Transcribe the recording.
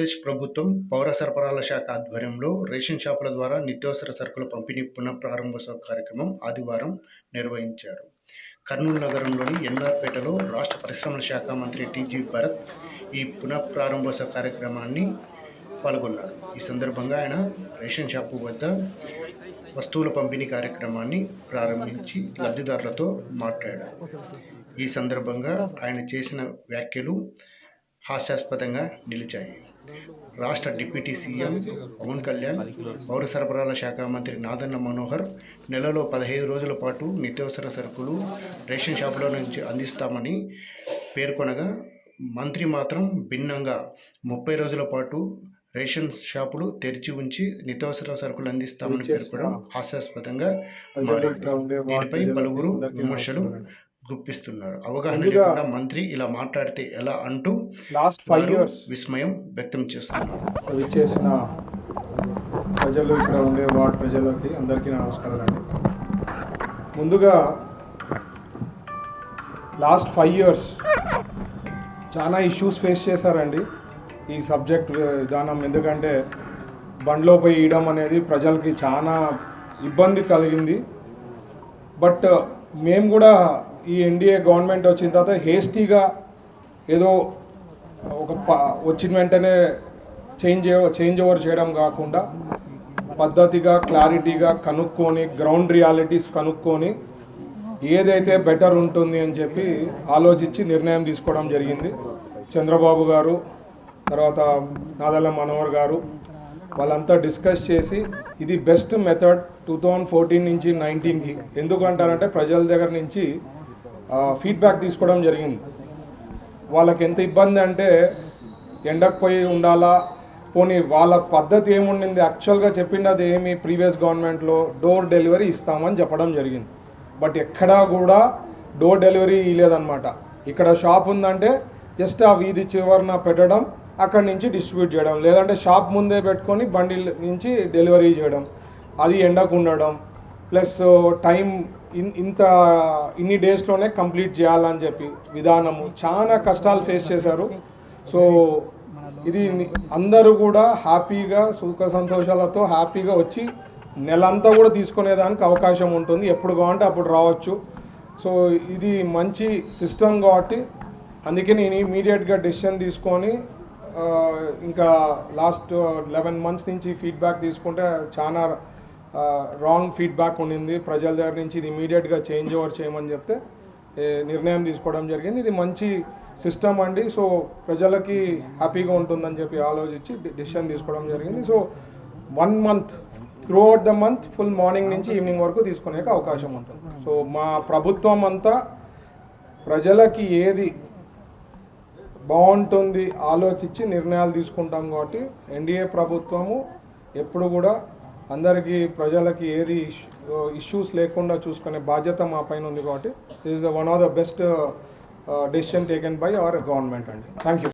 ఆంధ్రప్రదేశ్ ప్రభుత్వం పౌర సరఫరాల శాఖ ఆధ్వర్యంలో రేషన్ షాపుల ద్వారా నిత్యావసర సరుకుల పంపిణీ పునఃప్రారంభోత్సవ కార్యక్రమం ఆదివారం నిర్వహించారు. కర్నూలు నగరంలోని ఎన్ఆర్పేటలో రాష్ట్ర పరిశ్రమల శాఖ మంత్రి టీజీ భరత్ ఈ పునఃప్రారంభోత్సవ కార్యక్రమాన్ని పాల్గొన్నారు. ఈ సందర్భంగా ఆయన రేషన్ షాపు వద్ద వస్తువుల పంపిణీ కార్యక్రమాన్ని ప్రారంభించి లబ్ధిదారులతో మాట్లాడారు. ఈ సందర్భంగా ఆయన చేసిన వ్యాఖ్యలు హాస్యాస్పదంగా నిలిచాయి. రాష్ట్ర డిప్యూటీ సీఎం పవన్ కళ్యాణ్ పౌర సరఫరాల శాఖ మంత్రి నాదన్న మనోహర్ నెలలో పదహైదు రోజుల పాటు నిత్యావసర సరుకులు రేషన్ షాపుల నుంచి అందిస్తామని పేర్కొనగా మంత్రి మాత్రం భిన్నంగా ముప్పై రోజుల పాటు రేషన్ షాపులు తెరిచి ఉంచి నిత్యావసర సరుకులు అందిస్తామని పేర్కొనడం హాస్యాస్పదంగా మారింది దీనిపై పలువురు విమర్శలు గుప్పిస్తున్నారు అవగాహన లేకుండా మంత్రి ఇలా మాట్లాడితే ఎలా అంటూ లాస్ట్ ఫైవ్ ఇయర్స్ విస్మయం వ్యక్తం చేస్తున్నారు. విచ్చేసిన ప్రజలు ఇక్కడ ఉండే వార్డ్ ప్రజలకి అందరికీ నమస్కారాలు అండి. ముందుగా లాస్ట్ ఫైవ్ ఇయర్స్ చాలా ఇష్యూస్ ఫేస్ చేశారండి. ఈ సబ్జెక్ట్ విధానం ఎందుకంటే బండ్లో పోయి ఇయడం అనేది ప్రజలకి చాలా ఇబ్బంది కలిగింది. బట్ మేము కూడా ఈ ఎన్డీఏ గవర్నమెంట్ వచ్చిన తర్వాత హేస్టీగా ఏదో ఒక ప- వచ్చిన వెంటనే చేంజ్ చేంజ్ ఓవర్ చేయడం కాకుండా పద్ధతిగా క్లారిటీగా కనుక్కొని గ్రౌండ్ రియాలిటీస్ కనుక్కొని ఏదైతే బెటర్ ఉంటుంది అని చెప్పి ఆలోచించి నిర్ణయం తీసుకోవడం జరిగింది. చంద్రబాబు గారు తర్వాత నాదల్ల మనోహర్ గారు వాళ్ళంతా డిస్కస్ చేసి ఇది best method two thousand fourteen నుంచి నైన్టీన్కి. ఎందుకంటారంటే ప్రజల దగ్గర నుంచి ఫీడ్బ్యాక్ తీసుకోవడం జరిగింది. వాళ్ళకి ఎంత ఇబ్బంది అంటే ఎండకు పోయి ఉండాలా పోనీ వాళ్ళ పద్ధతి ఏముండింది యాక్చువల్గా చెప్పింది ఏమి ప్రీవియస్ గవర్నమెంట్లో డోర్ డెలివరీ ఇస్తామని చెప్పడం జరిగింది. బట్ ఎక్కడా కూడా డోర్ డెలివరీ ఇవ్వలేదన్నమాట ఇక్కడ షాప్ ఉందంటే జస్ట్ ఆ వీధి చివరన పెట్టడం అక్కడి నుంచి డిస్ట్రిబ్యూట్ చేయడం లేదంటే షాప్ ముందే పెట్టుకొని బండి నుంచి డెలివరీ చేయడం అది ఎండకు ఉండడం ప్లస్ టైం ఇంత ఇన్ని డేస్లోనే కంప్లీట్ చేయాలని చెప్పి విధానము చాలా కష్టాలు ఫేస్ చేశారు. సో ఇది అందరూ కూడా హ్యాపీగా సుఖ సంతోషాలతో హ్యాపీగా వచ్చి నెలంతా కూడా తీసుకునేదానికి అవకాశం ఉంటుంది. ఎప్పుడు కావాలంటే అప్పుడు రావచ్చు. సో ఇది మంచి సిస్టమ్ కాబట్టి అందుకే నేను ఇమీడియట్గా డెసిషన్ తీసుకొని ఇంకా లాస్ట్ లెవెన్ మంత్స్ నుంచి ఫీడ్బ్యాక్ తీసుకుంటే చాలా రాంగ్ ఫీడ్బ్యాక్ ఉండింది ప్రజల దగ్గర నుంచి ఇది ఇమీడియట్గా చేంజ్ ఓవర్ చేయమని చెప్తే నిర్ణయం తీసుకోవడం జరిగింది. ఇది మంచి సిస్టమ్ అండి. సో ప్రజలకి హ్యాపీగా ఉంటుందని చెప్పి ఆలోచించి డిసిషన్ తీసుకోవడం జరిగింది. So one month throughout the month full morning నుంచి ఈవినింగ్ వరకు తీసుకునే అవకాశం ఉంటుంది. సో మా ప్రభుత్వం అంతా ప్రజలకి ఏది బాగుంటుంది ఆలోచించి నిర్ణయాలు తీసుకుంటాం కాబట్టి ఎన్డీఏ ప్రభుత్వము ఎప్పుడు కూడా అందరికీ ప్రజలకి ఏది ఇష్యూస్ లేకుండా చూసుకునే బాధ్యత మా పైన ఉంది కాబట్టి this is one of the best decision taken by our government అండి. Thank you